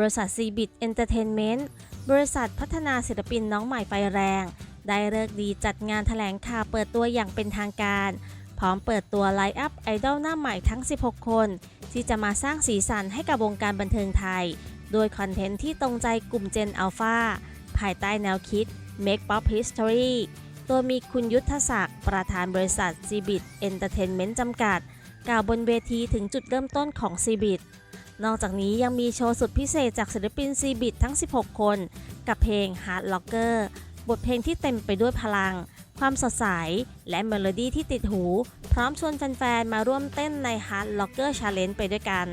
บริษัท c b i t Entertainment บริษัทพัฒนาศิลปินน้องใหม่ไฟแรง ได้เลิกดีจัดงานแถลงข่าวเปิดตัวอย่างเป็นทางการ พร้อมเปิดตัวไลฟ์อัพไอดอลหน้าใหม่ทั้ง 16 คน ที่จะมาสร้างสีสันให้กับวงการบันเทิงไทย โดยคอนเทนต์ที่ตรงใจกลุ่ม Gen Alpha ภายใต้แนวคิด Make Pop History ตัวมีคุณยุทธศักดิ์ประธานบริษัท c b i t Entertainment จำกัด กล่าวบนเวทีถึงจุดเริ่มต้นของ c b i t นอกจากนี้ยังมีโชว์สุดพิเศษจากศิลปิน c b i t ทั้ง 16 คน กับเพลง Hard Locker บทเพลงที่เต็มไปด้วยพลัง ความสดใส และเมโลดี้ที่ติดหู พร้อมชวนแฟนๆ มาร่วมเต้นใน Hard Locker Challenge ไปด้วยกัน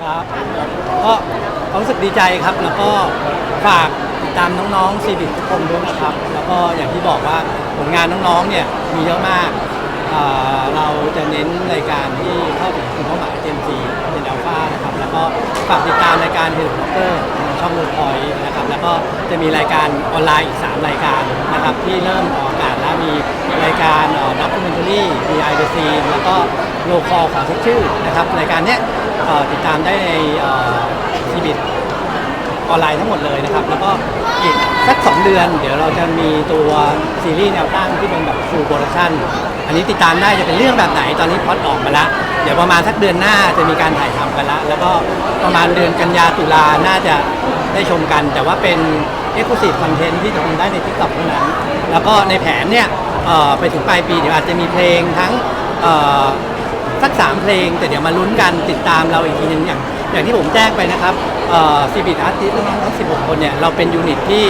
ครับก็รู้สึกดีใจครับแล้วก็ฝาก ดตามน้องๆซีบิทุกคนด้วยนะครับ แล้วก็อย่างที่บอกว่าผลงานน้องๆเนี่ยมีเยอะมากอ่าเราจะเน้นรายการที่เข้าถึงกลุ่มเป้าหมายเจมซีเป็นอัลฟานะครับ แล้วก็ฝากติดตามรายการเฮลิคอปเตอร์ช่องเวิร์คอยนะครับ แล้วก็จะมีรายการออนไลน์อีก 3 รายการนะครับ ที่เริ่มออกอากาศแล้วมีรายการด็อกิเมนทารี่ดีไอเดซีแล้วก็โลคอลของทุกชื่อนะครับรายการเนี้ยเอ่อติดตามได้ในทีบิต ออนไลน์ทั้งหมดเลยนะครับ แล้วก็อีกสัก 2 เดือน เดี๋ยวเราจะมีตัวซีรีส์แนวตั้งที่เป็นแบบฟูลโปรดักชั่นอันนี้ติดตามได้จะเป็นเรื่องแบบไหนตอนนี้พอดออกมาแล้วเดี๋ยวประมาณสักเดือนหน้าจะมีการถ่ายทำกันละแล้วก็ประมาณเดือนกันยาตุลาน่าจะได้ชมกัน แต่ว่าเป็น Exclusive Content ที่จะชมได้ใน TikTok เท่านั้น แล้วก็ในแผนเนี่ยเอ่อไปถึงปลายปีเดี๋ยวอาจจะมีเพลงทั้งเอ่อ สักสามเพลง แต่เดี๋ยวมาลุ้นกันติดตามเราอีกทีนึงอย่างอย่างที่ผมแจ้งไปนะครับซีบิทอาร์ติสน้องๆทั้ง16คนเนี่ยเราเป็นยูนิตที่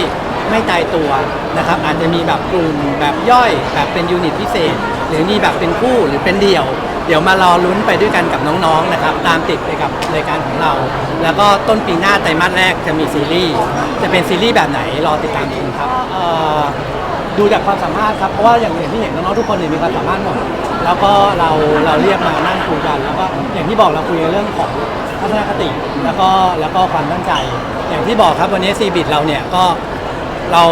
ไม่ตายตัวนะครับอาจจะมีแบบกลุ่มแบบย่อยแบบเป็นยูนิตพิเศษ หรือมีแบบเป็นคู่หรือเป็นเดี่ยว เดี๋ยวมารอลุ้นไปด้วยกันกับน้องๆนะครับตามติดไปกับรายการของเรา แล้วก็ต้นปีหน้าไตรมาสแรกจะมีซีรีส์จะเป็นซีรีส์แบบไหนรอติดตามชมครับ ดูจากความสามารถครับ เพราะว่าอย่างที่เห็นน้องๆทุกคนเนี่ยมีความสามารถหมด แล้วก็เราเราเรียกมานั่งคุยกัน แล้วก็อย่างที่บอกเราคุยเรื่องของทัศนคติ แล้วก็แล้วก็ความตั้งใจ อย่างที่บอกครับวันนี้ซีบิทเราเนี่ยก็เรา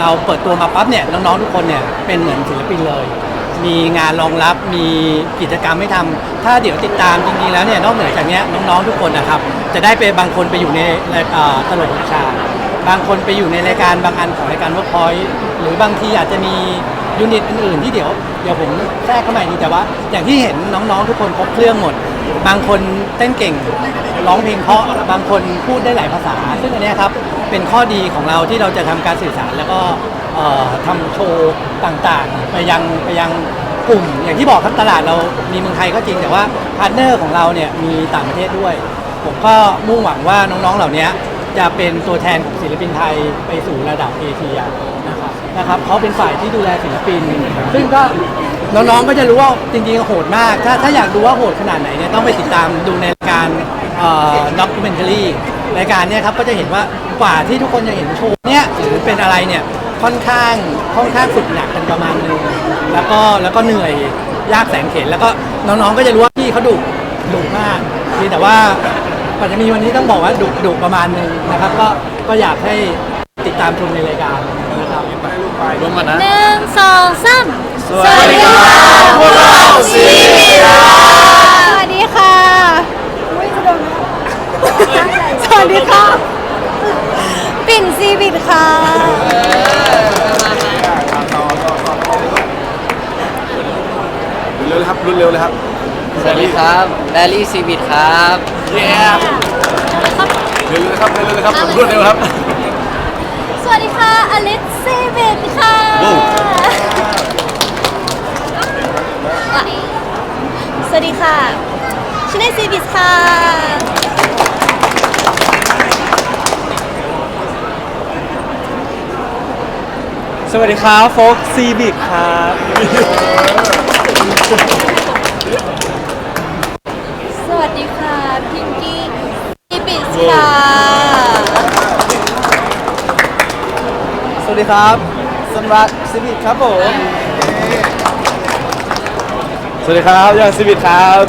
เราเปิดตัวมาปั๊บเนี่ยน้องๆทุกคนเนี่ยเป็นเหมือนศิลปินเลย มีงานรองรับมีกิจกรรมให้ทำถ้าเดี๋ยวติดตามจริงๆแล้วเนี่ยนอกเหนือจากนี้น้องๆทุกคนนะครับจะได้ไปบางคนไปอยู่ในตลกประชาบางคนไปอยู่ในรายการบางอันของรายการว o ร์ p พอยต์ หรือบางทีอาจจะมียูนิตอื่นๆที่เดี๋ยวเดี๋ยวผมแทรกเข้ามาอีกทีแต่ว่า อย่างที่เห็นน้องๆทุกคนครบเครื่องหมด บางคนเต้นเก่งร้องเพลงเพราะบางคนพูดได้หลายภาษา ซึ่งอันเนี้ยครับเป็นข้อดีของเราที่เราจะทำการสื่อสารแล้วก็เอ่อทำโชว์ต่างๆ ไปยังไปยังกลุ่ม อย่างที่บอกครับตลาดเรามีเมืองไทยก็จริงแต่ว่าพาร์ทเนอร์ของเราเนี่ยมีต่างประเทศด้วย ผมก็มุ่งหวังว่าน้องๆเหล่านี้จะเป็นตัวแทนของศิลปินไทยไปสู่ระดับเอเชีย นะครับเขาเป็นฝ่ายที่ดูแลศิลปิน ซึ่งก็น้องๆก็จะรู้ว่าจริงๆโหดมาก ถ้าถ้าอยากดูว่าโหดขนาดไหนเนี่ยต้องไปติดตามดูในรายการด็อกิเมนทารีรายการเนี่ยครับก็จะเห็นว่ากว่าที่ทุกคนจะเห็นโชว์เนี่ยหรือเป็นอะไรเนี่ยค่อนข้างค่อนข้างฝึกหนักกันประมาณนึงแล้วก็แล้วก็เหนื่อยยากแสนเข็นแล้วก็น้องๆก็จะรู้ว่าพี่เขาดุดุมากเพียงแต่ว่าก่อนจะมีวันนี้ต้องบอกว่าดุดุประมาณนึงนะครับ ก็ก็อยากให้ติดตามชมในรายการ รับรวมกันนะหนึ่งสองสามสวัสดีครับพวกเราซีบิทสวัสดีค่ะสวัสดีค่ะ ปิ่นซีบิดค่ะเร็วเลยครับรุ่นเร็วเลยครับสวัสดีครับแบลลี่ซีบิทครับเย้เร็วเลยครับเร็วเลยครับรวดเร็วครับส วัสดีค่ะ อลิสซีบิดค่ะโอ้สวัสดีค่ะชินเนซีบิดค่ะ สวัสดีครับโฟกซีบิกครับ สวัสดีค่ะ พิงกี้ซีบิดค่ะ วัสดีครับสันรัตซีบิกครับผมสวัสดีครับยังซีบิทครับ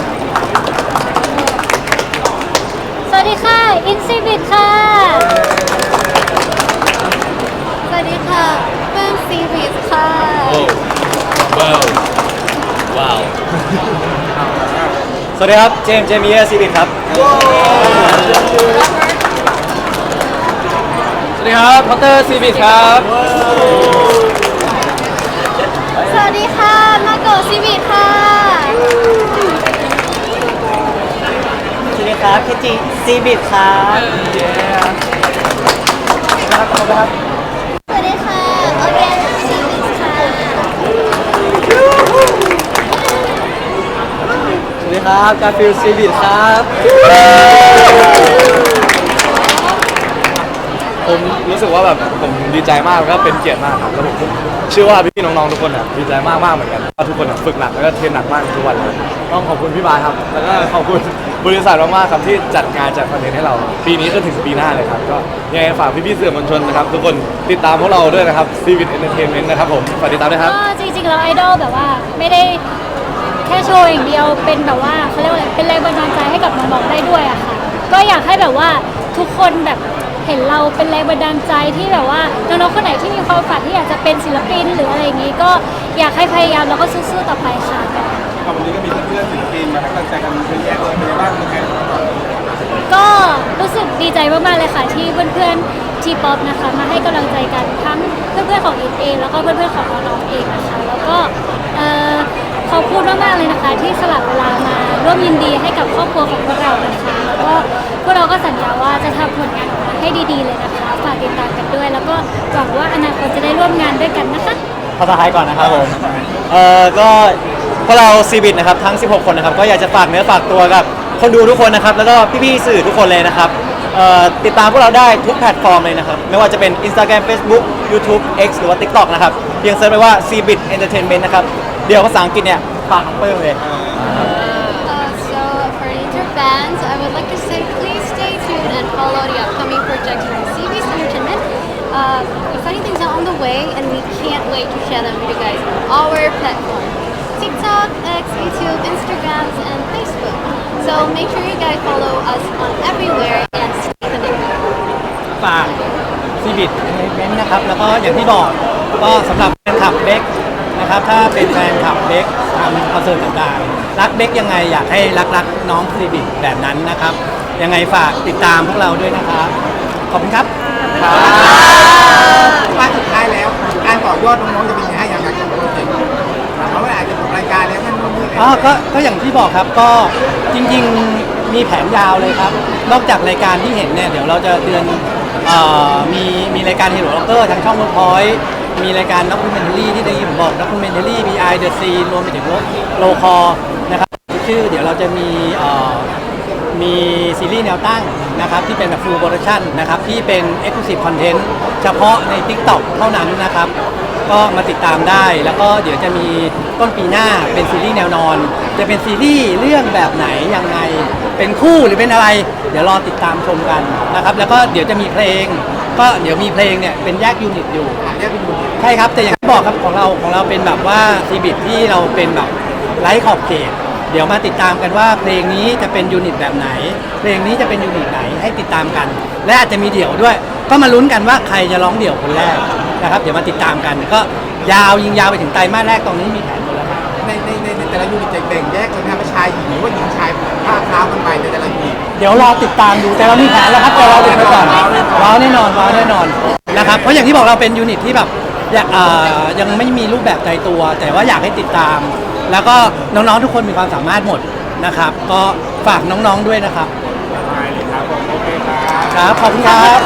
สวัสดีค่ะ อินซีบิดค่ะ สวัสดีค่ะเปิ้ลซีบิดค่ะว้าว สวัสดีครับ เจมส์เจมี่ซีบิทครับ สวัสดีครับพอตเตอร์ซีบิทครับสวัสดีค่ะ มาโกะซีวิตค่ะ สวัสดีครับเคจิซีบิทครับสวัสดีค่ะโอเคซีวิตค่ะ สวัสดีครับกาฟิลซีบิทครับ ผมรู้สึกว่าแบบผมดีใจมากแล้วก็เป็นเกียรติมากครับแล้วผมเชื่อว่าพี่ๆน้องๆทุกคนอะดีใจมากมากๆเหมือนกันว่าทุกคนอะฝึกหนักแล้วก็เทรนหนักมากทุกวันเลยต้องขอบคุณพี่บายครับ แล้วก็ขอบคุณบริษัทมากๆครับที่จัดงานจัดคอนเทนต์ให้เรา ปีนี้ก็ถึงปีหน้าเลยครับก็ยังไงฝากพี่ๆสื่อมวลชนนะครับทุกคนติดตามพวกเราด้วยนะครับ c v i t Entertainment นะครับผมฝากติดตามด้วยครับ ก็จริงๆแล้วไอดอลแบบว่าไม่ได้แค่โชว์อย่างเดียวเป็นแบบว่าเขาเรียกว่าอะไรเป็นแรงบันดาลใจให้กับน้องๆได้ด้วยอะค่ะ ก็อยากให้แบบว่าทุกคนแบบ เห็นเราเป็นแรงบันดาลใจที่แบบว่าน้องๆคนไหนที่มีความฝันที่อยากจะเป็นศิลปินหรืออะไรอย่างนี้ก็อยากให้พยายามแล้วก็สู้ๆต่อไปค่ะวันนี้ก็มีเพื่อนศิลปินมาให้กำลังใจกันเยอะแยะเลยเป็นไงบ้างเป็นไงก็รู้สึกดีใจมากๆเลยค่ะที่เพื่อนๆทีป๊อปนะคะมาให้กำลังใจกันทั้งเพื่อนๆของอินเองแล้วก็เพื่อนๆของน้องเองนะคะแล้วก็เขอบคุณมากๆเลยนะคะ ที่สลับเวลามาร่วมยินดีให้กับครอบครัวของพวกเรานะคะแล้วก็พวกเราก็สัญญาว่าจะทำผลงานออกมาให้ดีๆเลยนะคะฝากติดตามกันด้วย แล้วก็หวังว่าอนาคตจะได้ร่วมงานด้วยกันนะคะ ภาษาไทยก่อนนะครับผม เอ่อ ก็พวกเราซีบิทนะครับทั้ง 16 คนนะครับ ก็อยากจะฝากเนื้อฝากตัวกับคนดูทุกคนนะครับ แล้วก็พี่ๆสื่อทุกคนเลยนะครับ เอ่อ ติดตามพวกเราได้ทุกแพลตฟอร์มเลยนะครับ ไม่ว่าจะเป็น Instagram Facebook YouTube X หรือว่า TikTok นะครับ เพียงเซิร์ชไปว่า c b i t Entertainment นะครับ เดี๋ยวภาษาอังกฤษเนี่ยฝากน้องเปิ้ลเลย Uh, so for Inter fans, I would like to say please stay tuned and follow the upcoming projects from CB's Entertainment. Uh, exciting things are on the way, and we can't wait to share them with you guys on our platform. TikTok, X, YouTube, Instagrams, and Facebook. So make sure you guys follow us on everywhere and stay connected. ฝากซีบิทเมนต์นะครับ แล้วก็อย่างที่บอกก็สำหรับแฟนคลับเบค นะครับถ้าเป็นแฟนคลับเบคทำคอนเสิร์ตต่างๆ รักเบคยังไงอยากให้รักรักน้องซีบิทแบบนั้นนะครับ ยังไงฝากติดตามพวกเราด้วยนะครับ ขอบคุณครับว่าสุดท้ายแล้วการต่อยอดน้องๆจะเป็นยังไงอย่างไรกับโปรเจกต์เพราะว่าอาจจะจบรายการแล้วนั่นนู่นนี่อ๋อก็ก็อย่างที่บอกครับก็จริงๆมีแผนยาวเลยครับ นอกจากรายการที่เห็นเนี่ยเดี๋ยวเราจะเดือนเอ่อมีมีรายการเฮโร่ล็อกเกอร์ทางช่องเวิร์พอยต์ มีรายการด็อกิเมนทารีที่ได้ยินผมบอกด็อกิเมนทารีบีไอเดอะซีรวมไปถึงโลคอนะครับชื่อเดี๋ยวเราจะมีมีซีรีส์แนวตั้งนะครับที่เป็นแบบ full production นะครับที่เป็น exclusive content เฉพาะใน TikTok เท่านั้นนะครับ ก็มาติดตามได้แล้วก็เดี๋ยวจะมีต้นปีหน้าเป็นซีรีส์แนวนอน จะเป็นซีรีส์เรื่องแบบไหนยังไง เป็นคู่หรือเป็นอะไร เดี๋ยวรอติดตามชมกันนะครับ แล้วก็เดี๋ยวจะมีเพลง ก็เดี๋ยวมีเพลงเนี่ยเป็นแยกยูนิตอยู่ แยกเป็นบุญใช่ครับ แต่อย่างที่บอกครับของเราของเราเป็นแบบว่าซีบิทที่เราเป็นแบบไร้ขอบเขต เดี๋ยวมาติดตามกันว่าเพลงนี้จะเป็นยูนิตแบบไหน เพลงนี้จะเป็นยูนิตไหนให้ติดตามกัน และอาจจะมีเดี่ยวด้วย ก็มาลุ้นกันว่าใครจะร้องเดี่ยวคนแรกนะครับ เดี๋ยวมาติดตามกันก็ยาวยิงยาวไปถึงไตรมาสแรกตรงนี้มีแผนหมดแล้วครับ ในในในใน แต่ละยูนิตจะแบ่งแยกกันนะว่าชายหญิงหรือว่าหญิงชายภาคเท้ากันไปในแต่ละยูนิต เดี๋ยวรอติดตามดูแต่เรามีแผนแล้วครับแต่เราเด็กไปก่อนว้าวแน่นอนว้าวแน่นอนนะครับเพราะอย่างที่บอกเราเป็นยูนิตที่แบบอยากเอ่อยังไม่มีรูปแบบใจตัว แต่ว่าอยากให้ติดตาม แล้วก็น้องๆทุกคนมีความสามารถหมดนะครับ ก็ฝากน้องๆด้วยนะครับครับขอบคุณครับ